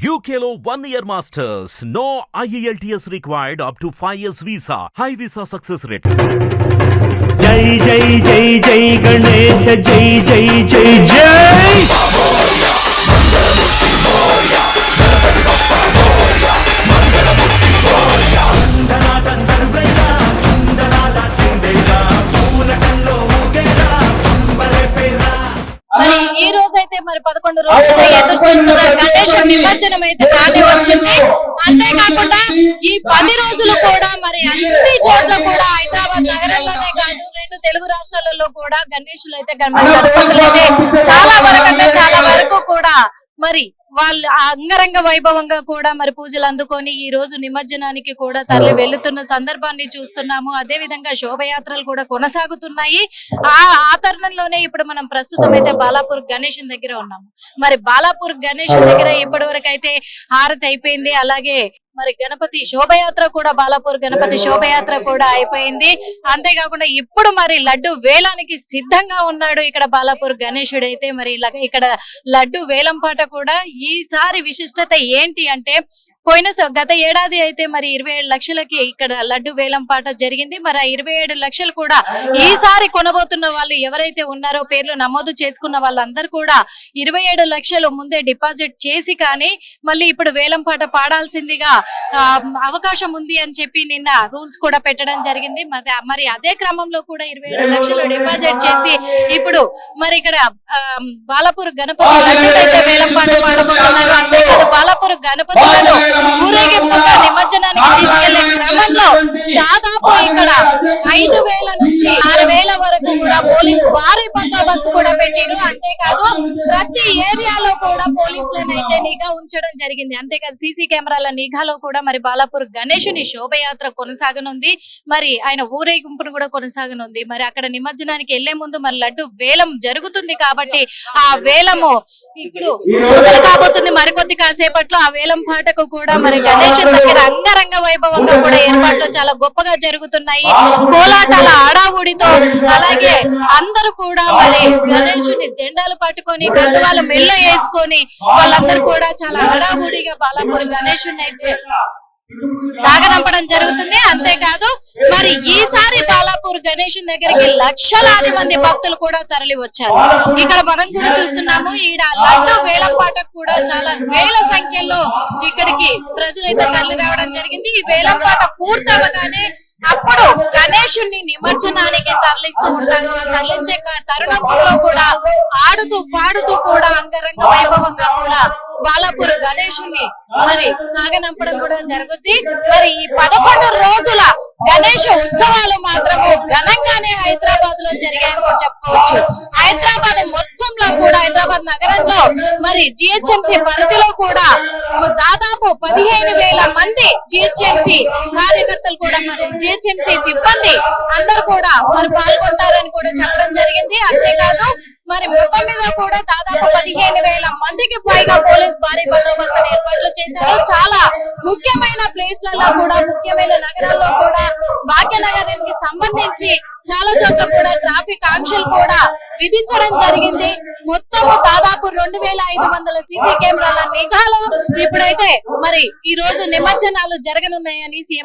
UKLO one year masters. No E IELTS required up to 5 years visa. High visa success rate. జై జై జై జై గణేశ జై జై జై జై మరి ఈ రోజు అయితే మరి పదకొండు రోజులుగా ఎదురు చూస్తున్న గణేష్ నిమజ్జనం అయితే బాగానే వచ్చింది. అంతేకాకుండా ఈ పది రోజులు కూడా మరి అన్ని చోట్ల కూడా హైదరాబాద్ నగరంలోనే కాదు రెండు తెలుగు రాష్ట్రాలలో కూడా గణేషులు అయితే చాలా వరకు అంటే చాలా వరకు కూడా మరి వాళ్ళు అంగరంగ వైభవంగా కూడా మరి పూజలు అందుకొని ఈ రోజు నిమజ్జనానికి కూడా తరలి వెళ్తున్న సందర్భాన్ని చూస్తున్నాము. అదే విధంగా శోభయాత్రలు కూడా కొనసాగుతున్నాయి. ఆ ఆ తరుణంలోనే ఇప్పుడు మనం ప్రస్తుతం అయితే బాలాపూర్ గణేష్ దగ్గర ఉన్నాము. మరి బాలాపూర్ గణేష్ దగ్గర ఇప్పటి వరకు అయితే హారతి అయిపోయింది. అలాగే మరి గణపతి శోభయాత్ర కూడా బాలాపూర్ గణపతి శోభయాత్ర కూడా అయిపోయింది. అంతేకాకుండా ఇప్పుడు మరి లడ్డు వేలానికి సిద్ధంగా ఉన్నాడు ఇక్కడ బాలాపూర్ గణేశుడు అయితే. మరి ఇలా ఇక్కడ లడ్డు వేలం పాట కూడా ఈసారి విశిష్టత ఏంటి అంటే పోయిన గత ఏడాది అయితే మరి ఇరవై ఏడు లక్షలకి ఇక్కడ లడ్డు వేలం పాట జరిగింది. మరి ఆ ఇరవై ఏడు లక్షలు కూడా ఈసారి కొనబోతున్న వాళ్ళు ఎవరైతే ఉన్నారో పేర్లు నమోదు చేసుకున్న వాళ్ళందరూ కూడా ఇరవై ఏడు లక్షలు ముందే డిపాజిట్ చేసి కానీ మళ్ళీ ఇప్పుడు వేలం పాట పాడాల్సిందిగా ఆ, అవకాశం ఉంది అని చెప్పి నిన్న రూల్స్ కూడా పెట్టడం జరిగింది. మరి మరి అదే క్రమంలో కూడా ఇరవై ఏడు లక్షలు డిపాజిట్ చేసి ఇప్పుడు మరి ఇక్కడ బాలాపూర్ గణపతి వేలం పాట పాడబోతున్నారు. అంతేకాదు బాలాపూర్ గణపతులను ఊరేగింపుగా నిమజ్జనానికి తీసుకెళ్లే క్రమంలో దాదాపు ఇక్కడ ఐదు వేల నుంచి ఆరు వేల వరకు కూడా పోలీసు భారీ బందోబస్తు కూడా పెట్టారు అంతేకాదు ప్రతి ఏరియాలో కూడా పోలీసులను అయితే నిఘా ఉంచడం జరిగింది. అంతేకాదు సీసీ కెమెరాల నిఘాలో కూడా మరి బాలాపూర్ గణేషుని శోభయాత్ర కొనసాగనుంది. మరి ఆయన ఊరేగింపును కూడా కొనసాగనుంది. మరి అక్కడ నిమజ్జనానికి వెళ్ళే ముందు మరి లడ్డు వేలం జరుగుతుంది కాబట్టి ఆ వేలము ఇప్పుడు కాబోతుంది. మరికొద్ది కాసేపట్లో ఆ వేలం పాటకు కూడా మరి గణేష్ దగ్గర అంగరంగ వైభవంగా కూడా ఏర్పాట్లు చాలా గొప్పగా జరుగుతున్నాయి. కోలాటాల ఆడావుడితో అలాగే అందరూ కూడా మరి గణేషుని జెండాలు పట్టుకొని కండువాల మెల్ల వేసుకొని వాళ్ళందరూ కూడా చాలా హడావుడిగా బాలాపూర్ గణేషుని అయితే సాగనంపడం జరుగుతుంది. అంతేకాదు మరి ఈసారి బాలాపూర్ గణేష్ దగ్గరికి లక్షలాది మంది భక్తులు కూడా తరలి వచ్చారు. ఇక్కడ మనం కూడా చూస్తున్నాము ఈడ లడ్డు వేలంపాట కూడా చాలా వేల సంఖ్యలో ఇక్కడికి ప్రజలైతే తరలి రావడం జరిగింది. ఈ వేలం పాట పూర్తవగానే అప్పుడు గణేషుణ్ణి నిమజ్జనానికి తరలిస్తూ ఉంటారు. తరలించే తరుణంలో కూడా ఆడుతూ పాడుతూ కూడా అంగరంగ వైభవంగా కూడా బాలాపూర్ గణేషుని మరి సాగనంపడం కూడా జరుగుద్ది. మరి ఈ పదకొండు రోజుల గణేష ఉత్సవాలు మాత్రం మరి జిహెచ్ఎంసి పరిధిలో కూడా దాదాపు పదిహేను వేల మంది జిహెచ్ఎంసి కార్యకర్తలు కూడా మరి జిహెచ్ఎంసి సిబ్బంది అందరూ కూడా మరి పాల్గొంటారని కూడా చెప్పడం జరిగింది. అంతేకాదు మరి మొత్తం మీద కూడా దాదాపు పదిహేను వేల మందికి పైగా పోలీస్ భారీ బందోబస్తు ఏర్పాట్లు చేశారు. చాలా ముఖ్యమైన ప్లేస్లలో కూడా ముఖ్యమైన నగరాల్లో కూడా భాగ్యనగరానికి సంబంధించి చాలా చోట్ల కూడా ట్రాఫిక్ ఆంక్షలు కూడా విధించడం జరిగింది. మొత్తము దాదాపు రెండు వేల ఐదు వందల సీసీ కెమెరాల నిఘాలో ఇప్పుడైతే మరి ఈ రోజు నిమజ్జనాలు జరగనున్నాయని సీఎం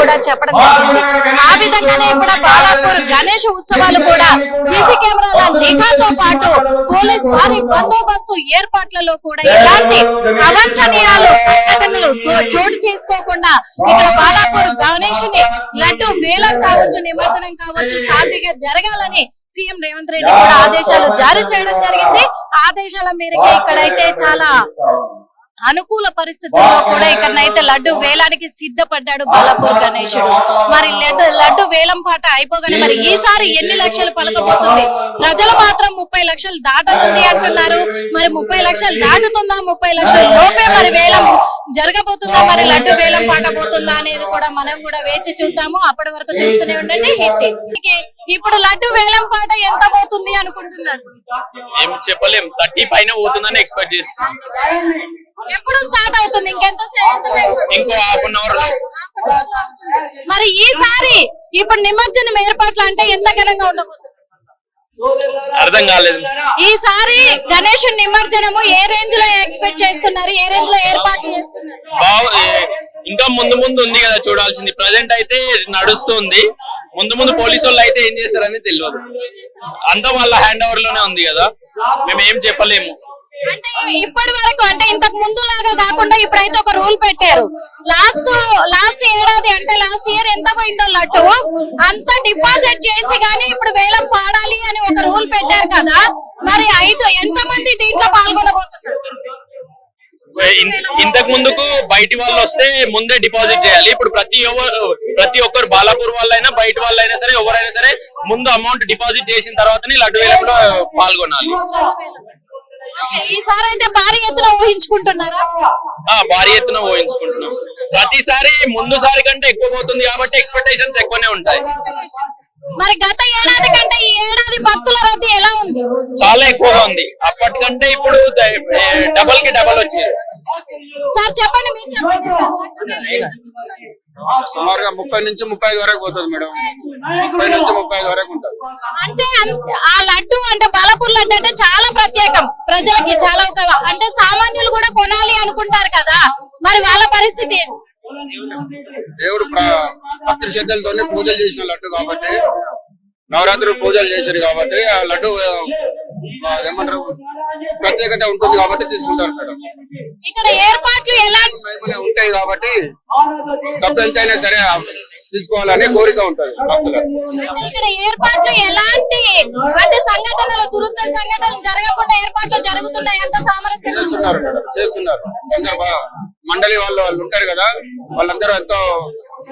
కూడా చెప్పడం జరిగింది. ఆ విధంగానే ఇప్పుడు బాలాపూర్ గణేష్ ఉత్సవాలు కూడా సీసీ కెమెరాల నిఘాతో పాటు పోలీస్ భారీ బందోబస్తు ఏర్పాట్లలో కూడా ఎలాంటి అవాంఛనీయాలు సంఘటనలు చోటు చేసుకోకుండా ఇక్కడ బాలాపూర్ గణేష్ని లడ్డు వేలం కావచ్చు నిమజ్జనం కావచ్చు సాఫీగా జరగాలని సీఎం రేవంత్ రెడ్డి కూడా ఆదేశాలు జారీ చేయడం జరిగింది. ఆదేశాల మేరకే ఇక్కడైతే చాలా అనుకూల పరిస్థితుల్లో కూడా ఇక్కడనైతే లడ్డు వేలానికి సిద్ధపడ్డాడు బాలాపూర్ గణేశుడు మరి లడ్డు లడ్డు వేలం పాట అయిపోగానే మరి ఈసారి ఎన్ని లక్షలు పలకబోతుంది? ప్రజలు మాత్రం ముప్పై లక్షలు దాటనుంది అంటున్నారు. మరి ముప్పై లక్షలు దాటుతుందా? ముప్పై లక్షల లోపే మరి వేలం జరగబోతుందా మరి? లడ్డు వేలం పాట పోతుందా అనేది కూడా మనం కూడా వేచి చూద్దాము. అప్పటి వరకు చూస్తూనే ఉండండి. హిట్ ఇప్పుడు లడ్డు వేలం పాట ఎంత పోతుంది అనుకుంటున్నారు? ఏం చెప్పలేం. థర్టీ పైన పోతుందని ఎక్స్పెక్ట్ చేస్తున్నాం. ఎప్పుడు స్టార్ట్ అవుతుంది? ఇంకెంత సేపు ఇంకో హాఫ్ అన్ అవర్ మరి ఈసారి ఇప్పుడు నిమజ్జనం ఏర్పాట్లు అంటే ఎంత ఘనంగా ఉండబోతుంది? అర్థం కాలేదు. ఈసారి గణేష్ నిమజ్జనము ఏ రేంజ్లో ఎక్స్పెక్ట్ చేస్తున్నారు? ఏ రేంజ్లో ఏర్పాట్లు చేస్తున్నారు? ఇంకా ముందు ముందు ఉంది కదా చూడాల్సింది. ప్రజెంట్ అయితే నడుస్తుంది. ముందు ముందు పోలీసు వాళ్ళు అయితే ఏం చేస్తారని తెలియదు. అంతా వాళ్ళ హ్యాండ్ ఓవర్లోనే ఉంది కదా. మేము ఏం చెప్పలేము. ఇప్పటి వరకు అంటే ఇంతకు ముందు లాగా కాకుండా ఇప్పుడైతే ఒక రూల్ పెట్టారు. లాస్ట్ లాస్ట్ ఏడాది అంటే లాస్ట్ ఇయర్ పోయిందో లడ్డు? అంత డిపాజిట్ చేసి గానీ ఇప్పుడు వేలం పాడాలి అని ఒక రూల్ పెట్టారు కదా మరి ఐదు ఎంత మంది దీంట్లో పాల్గొనబోతున్నారు? ఇంతకు ముందుకు బయటి వాళ్ళు వస్తే ముందే డిపాజిట్ చేయాలి. ఇప్పుడు ప్రతి ప్రతి ఒక్కరు బాలాపూర్ వాళ్ళైనా బయట వాళ్ళైనా సరే ఎవరైనా సరే ముందు అమౌంట్ డిపాజిట్ చేసిన తర్వాతనే లడ్డు వేలంలో పాల్గొనాలి. ఈసారి అయితే భారీ ఎత్తున ఊహించుకుంటున్నారా? ఆ భారీ ఎత్తున ఊహించుకుంటున్నాం. ప్రతిసారి ముందు సారి కంటే ఎక్కువ పోతుంది కాబట్టి ఎక్స్పెక్టేషన్స్ ఎక్కువనే ఉంటాయి. మరి గత ఏడాది కంటే ఈ ఏడాది భక్తుల రద్దీ ఎలా ఉంది? చాలా ఎక్కువగా ఉంది. అప్పటికంటే ఇప్పుడు డబల్కి డబల్ వచ్చింది. సార్ చెప్పండి మీరు చెప్పండి. సుమారుగా ముప్పై నుంచి ముప్పై ఐదు వరకు పోతుంది మేడం. ముప్పై నుంచి ముప్పై ఐదు వరకు ఉంటుంది. అంటే ఆ లడ్డు అంటే బాలపూర్ లడ్డు అంటే చాలా ప్రత్యేకం ప్రజలకి చాలా ఒక అంటే సామాన్యులు కూడా కొనాలి అనుకుంటారు కదా. మరి వాళ్ళ పరిస్థితి? దేవుడు ప్ర- భక్తి శ్రద్ధలతోనే పూజలు చేసిన లడ్డు కాబట్టి నవరాత్రులు పూజలు చేశారు కాబట్టి ఆ లడ్డు ఏమంటారు ప్రత్యేకత ఉంటుంది కాబట్టి తీసుకుంటారు మేడం. ఇక్కడ ఏర్పాట్లు ఎలా ఉంటాయి కాబట్టి డబ్బు ఎంతైనా సరే తీసుకోవాలని కోరిక ఉంటది ఇక్కడ ఏర్పాట్లు ఎలాంటి అంటే సంఘటనలు జరగకుండా ఏర్పాట్లు జరుగుతున్నాయి? సామరస్యం చేస్తున్నారు మేడం చేస్తున్నారు. అందరు మండలి వాళ్ళు వాళ్ళు ఉంటారు కదా వాళ్ళందరూ ఎంతో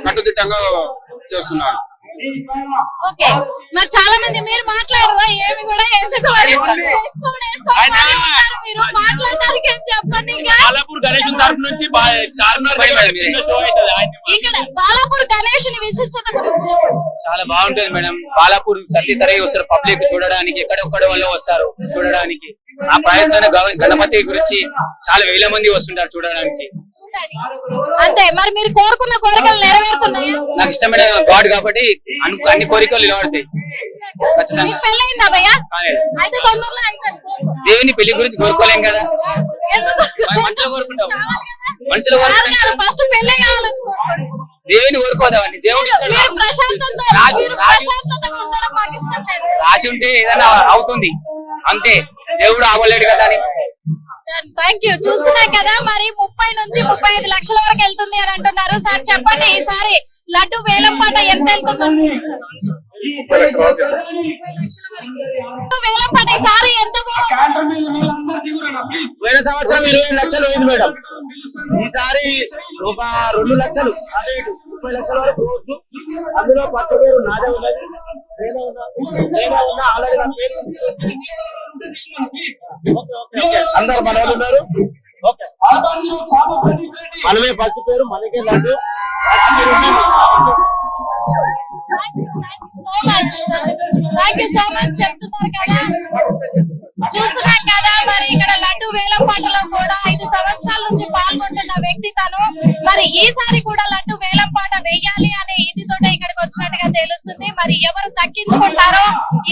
కట్టుదిట్టంగా చేస్తున్నారు. ఓకే. మరి చాలా మంది మీరు మాట్లాడరా. ఏమి కూడా ఎందుకు మరి. మాట్లాడడానికి ఏం చెప్పండి ఇంకా? బాలాపూర్ గణేష్ తరపు నుంచి ఇక్కడ బాలాపూర్ గణేష్ విశిష్టత గురించి చాలా బాగుంటుంది మేడం. బాలాపూర్ తల్లి తరగి వస్తారు పబ్లిక్ చూడడానికి ఎక్కడెక్కడ వాళ్ళు వస్తారు చూడడానికి. ఆ ప్రయత్న గణపతి గురించి చాలా వేల మంది వస్తుంటారు చూడడానికి. అంతే మరి మీరు కోరుకున్న కోరికలు నెరవేరుతున్నాయా? నాకు ఇష్టమైన గాడ్ కాబట్టి అన్ని అన్ని కోరికలు నిలబడతాయి. ఖచ్చితంగా. పెళ్ళయిందా భయ్య? కాలేదు. అయితే తొందరలో అవుతుంది. దేవుని పెళ్ళి గురించి కోరుకోలేం కదా? మనం మనుషులు కోరుకుంటాం. మనుషులు ఫస్ట్ పెళ్ళే కావాలనుకుంటున్నాను దేవుని కోరుకోదామండి దేవుడు మీరు ప్రశాంతంతో రాజు- మీరు రాజు- ప్రశాంతతగా ఉండడం మాకు ఇష్టం లేదు. రాసి ఉంటే ఏదైనా అవుతుంది. అంతే. దేవుడు ఆగలేడు కదా అని. థ్యాంక్ యూ చూస్తున్నాం కదా మరి ముప్పై నుంచి ముప్పై ఐదు లక్షల వరకు వెళ్తుంది అని అంటున్నారు. సార్ చెప్పండి ఈసారి లడ్డు వేలం పాట ఎంత వెళ్తుంది. వేలం పాట ఈసారి ఎంత పోయిన సంవత్సరం ఇరవై లక్షలు పోయింది మేడం. ఈసారి ఒక రెండు లక్షలు అదే ముప్పై లక్షల వరకు పోవచ్చు. అందులో పట్టు పేరు నాదే ఉన్నది. ఆల్రెడీ నా పేరు అందరు మన వాళ్ళు ఉన్నారు. ఓకే. మనమే ఫస్ట్ పేరు మనకే laddu. So much thank you so much చెప్తున్నారు కదా. చూస్తున్నాం కదా మరి ఇక్కడ లడ్డు వేలం పాటలో కూడా ఐదు సంవత్సరాల నుంచి పాల్గొంటున్న వ్యక్తి తను. మరి ఈసారి కూడా లడ్డు వేలం పాట వేయాలి అనే ఇదితోటే ఇక్కడికి వచ్చినట్టుగా తెలుస్తుంది. మరి ఎవరు దక్కించుకుంటారో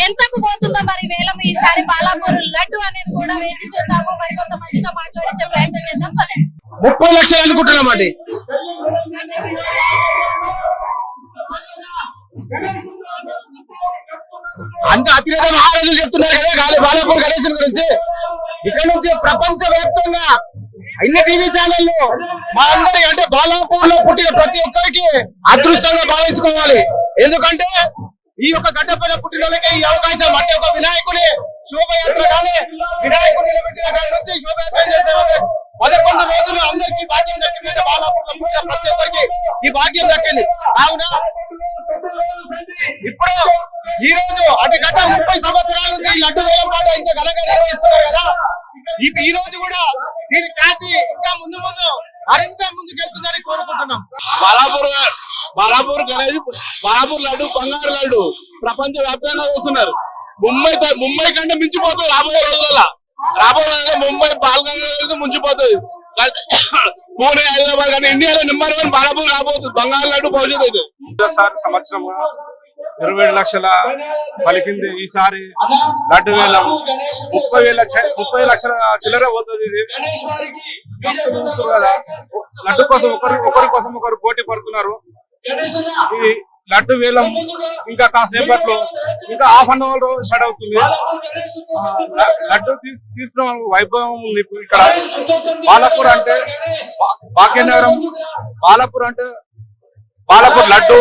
ఎంతకు ముప్పై లక్షలు అనుకుంటున్నామండి అంత అతిరేక మహారాజులు చెప్తున్నారు కదా గాలి బాలాపూర్ గణేశుని గురించి. ఇక్కడ నుంచి ప్రపంచ వ్యాప్తంగా అన్ని టీవీ ఛానళ్ళు మా అందరి అంటే బాలాపూర్లో పుట్టిన ప్రతి ఒక్కరికి అదృష్టంగా భావించుకోవాలి. ఎందుకంటే ఈ యొక్క గడ్డపైన పుట్టిన వాళ్ళకి ఈ అవకాశం. అంటే ఒక వినాయకుని శోభయాత్ర కానీ వినాయకుడు నిలబెట్టిన కాడి నుంచి శోభయాత్ర చేసే పదకొండు రోజులు అందరికీ భాగ్యం దక్కిందంటే బాలాపూర్ పుట్టిన ప్రతి ఒక్కరికి ఈ భాగ్యం దక్కింది. కావున ఇప్పుడు ఈ రోజు అటు గత ముప్పై సంవత్సరాల నుంచి ఈ లడ్డు వేలం పాట ఇంత ఘనంగా నిర్వహిస్తున్నారు కదా. ఈ- ఈ రోజు కూడా దీని ఖ్యాతి ఇంకా ముందు ముందు మరింత ముందుకెళ్తుందని కోరుకుంటున్నాం. బాలాపూర్ బాలాపూర్ గణేష్ బాలాపూర్ లడ్డు బంగారు లడ్డు ప్రపంచ వ్యాప్తంగా చూస్తున్నారు. ముంబై ముంబై కంటే మించిపోతుంది రాబోయే రోజులలో. రాబోయే రోజుల్లో ముంబై పాల్గొనే ముంచిపోతుంది పూణే హైదరాబాద్ కానీ ఇండియాలో నెంబర్ వన్ బాలాపూర్ రాబోతుంది బంగారు లడ్డు అయితే. సార్ సంవత్సరం ఇరవై ఏడు లక్షల పలికింది. ఈసారి లడ్డు వేల ముప్పై వేల చ- ముప్పై లక్షల చిల్లర పోతుంది ఇది. కదా. లడ్డు కోసం ఒకరి ఒకరి కోసం ఒకరు పోటీ పడుతున్నారు. ఈ లడ్డు వేలం ఇంకా కాసేపట్లో ఇంకా హాఫ్ అన్ అవర్ స్టార్ట్ అవుతుంది. లడ్డు తీసుకున్న వైభవం ఉంది ఇక్కడ. బాలపూర్ అంటే భాగ్యనగరం బాలపూర్ అంటే బాలపూర్ లడ్డు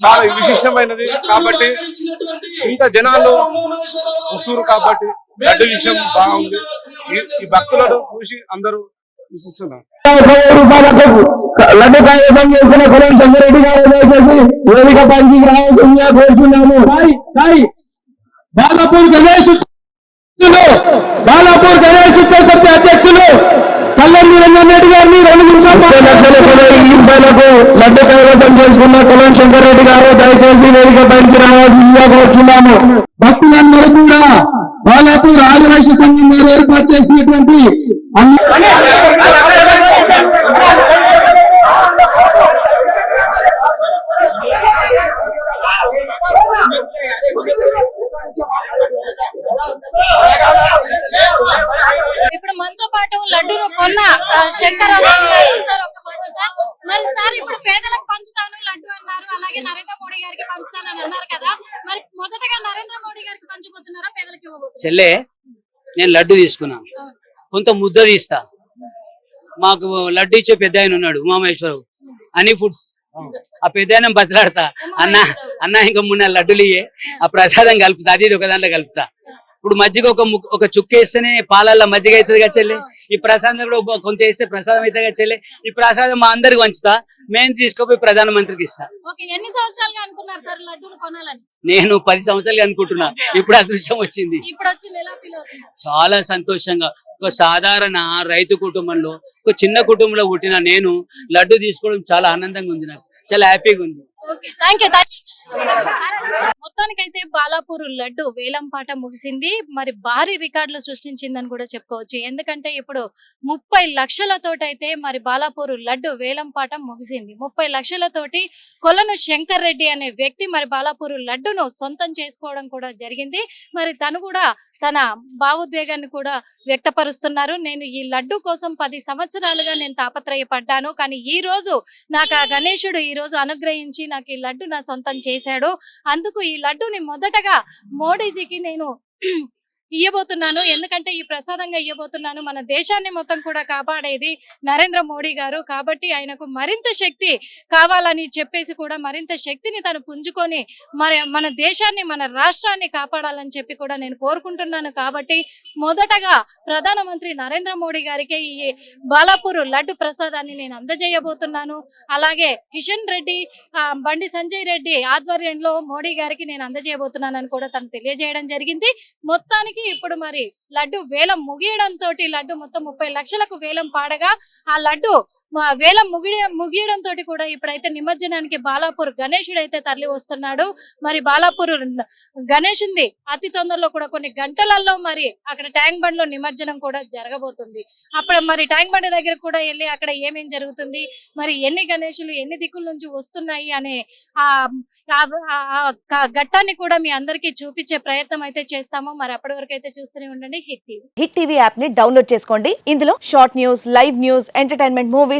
చాలా విశిష్టమైనది కాబట్టి ఇంత జనాలు వస్తున్నారు కాబట్టి లడ్డు విషయం బాగుంది. ఈ- ఈ భక్తులను చూసి అందరూ విశ్వసిస్తున్నారు. రూపాయలకు లడ్డు కైవసం చేసుకున్న కులం సంగారెడ్డి గారు దయచేసి వేదిక పనికి రావాల్సిందిగా కోరుచున్నాము. సాయి సాయి. బాలాపూర్ గణేష్ బాలాపూర్ గణేష్ ఉత్సవ అధ్యక్షులు కల్లెండి రంగన్ రెడ్డి గారిని రెండు నిమిషాలు లడ్డు కైవసం చేసుకున్న కులం శంకరెడ్డి గారు దయచేసి వేదిక రావాల్సిందిగా భక్తులందరూ కూడా బాలాపూర్ ఆదివాసీ సంఘం వారు ఏర్పాటు చేసినటువంటి అన్ని ఇప్పుడు మనతో పాటు లడ్డూను సార్ ఒక మాట సార్. మరి సార్ ఇప్పుడు పేదలకు పంచుతాను లడ్డు అన్నారు అలాగే నరేంద్ర మోడీ గారికి పంచుతానని అన్నారు కదా. మరి మొదటగా నరేంద్ర మోడీ గారికి పంచబోతున్నారా పేదలకు ఇవ్వబోతున్నారా? చెల్లె నేను లడ్డు తీసుకున్నా. కొంత ముద్ద తీస్తా. మాకు లడ్డు ఇచ్చే పెద్ద ఆయన ఉన్నాడు ఉమామహేశ్వరరావు. అని ఫుడ్స్. ఆ పెద్ద ఆయన బతిలాడతా. అన్న అన్న ఇంకా మూడు నాలుగు లడ్డులు ఇయ్యే. ఆ ప్రసాదం కలుపుతా అది ఇది ఒక దాంట్లో కలుపుతా. ఇప్పుడు మజ్జిగ ఒక ముక్క- ఒక చుక్క వేస్తేనే పాలల్లో మజ్జిగ అవుతుంది కదా చెల్లి? ఈ ప్రసాదం కూడా కొంత వేస్తే ప్రసాదం కదా చెల్లి? ఈ ప్రసాదం మా అందరికి పంచుతా. మేము తీసుకుపోయి ప్రధానమంత్రికి ఇస్తా. ఓకే ఎన్ని సంవత్సరాలుగా అనుకున్నారు సార్ లడ్డూను కొనాలని? నేను పది సంవత్సరాలు అనుకుంటున్నా. ఇప్పుడు అదృష్టం వచ్చింది. చాలా సంతోషంగా. ఒక సాధారణ రైతు కుటుంబంలో ఒక చిన్న కుటుంబంలో పుట్టిన నేను లడ్డు తీసుకోవడం చాలా ఆనందంగా ఉంది నాకు. చాలా హ్యాపీగా ఉంది. మొత్తానికైతే బాలాపూర్ లడ్డు వేలం పాట ముగిసింది. మరి భారీ రికార్డులు సృష్టించిందని కూడా చెప్పుకోవచ్చు. ఎందుకంటే ఇప్పుడు ముప్పై లక్షలతోటైతే మరి బాలాపూర్ లడ్డు వేలం పాట ముగిసింది. ముప్పై లక్షలతోటి కొలను శంకర్ రెడ్డి అనే వ్యక్తి మరి బాలాపూర్ లడ్డును సొంతం చేసుకోవడం కూడా జరిగింది. మరి తను కూడా తన భావోద్వేగాన్ని కూడా వ్యక్తపరుస్తున్నారు. నేను ఈ లడ్డు కోసం పది సంవత్సరాలుగా నేను తాపత్రయపడ్డాను. కానీ ఈ రోజు నాకు ఆ గణేశుడు ఈ రోజు అనుగ్రహించి నాకు ఈ లడ్డు నా సొంతం చేశాడు. అందుకు ఈ లడ్డుని మొదటగా మోడీజీకి నేను ఇయ్యబోతున్నాను. ఎందుకంటే ఈ ప్రసాదంగా ఇయ్యబోతున్నాను. మన దేశాన్ని మొత్తం కూడా కాపాడేది నరేంద్ర మోడీ గారు. కాబట్టి ఆయనకు మరింత శక్తి కావాలని చెప్పేసి కూడా మరింత శక్తిని తను పుంజుకొని మరి మన దేశాన్ని మన రాష్ట్రాన్ని కాపాడాలని చెప్పి కూడా నేను కోరుకుంటున్నాను. కాబట్టి మొదటగా ప్రధానమంత్రి నరేంద్ర మోడీ గారికి ఈ బాలాపూర్ లడ్డు ప్రసాదాన్ని నేను అందజేయబోతున్నాను. అలాగే కిషన్ రెడ్డి బండి సంజయ్ రెడ్డి ఆధ్వర్యంలో మోడీ గారికి నేను అందజేయబోతున్నానని కూడా తను తెలియజేయడం జరిగింది. మొత్తానికి ఇప్పుడు మరి లడ్డు వేలం ముగియడం తోటి లడ్డు మొత్తం ముప్పై లక్షలకు వేలం పాడగా ఆ లడ్డు వేల ముగియ ముగియడం తోటి కూడా ఇప్పుడైతే నిమజ్జనానికి బాలాపూర్ గణేషుడు అయితే తరలి వస్తున్నాడు. మరి బాలాపూర్ గణేషుంది. అతి తొందరలో కూడా కొన్ని గంటలలో మరి అక్కడ ట్యాంక్ బండ్లో నిమజ్జనం కూడా జరగబోతుంది. అప్పుడు మరి ట్యాంక్ బండ్ దగ్గర కూడా వెళ్ళి అక్కడ ఏమేం జరుగుతుంది? మరి ఎన్ని గణేషులు ఎన్ని దిక్కుల నుంచి వస్తున్నాయి అనే ఆ ఘట్టాన్ని కూడా మీ అందరికీ చూపించే ప్రయత్నం అయితే చేస్తాము. మరి అప్పటి వరకు అయితే చూస్తూనే ఉండండి. Hit TV. హిట్ టీవీ యాప్ని డౌన్లోడ్ చేసుకోండి. ఇందులో short news live news entertainment movies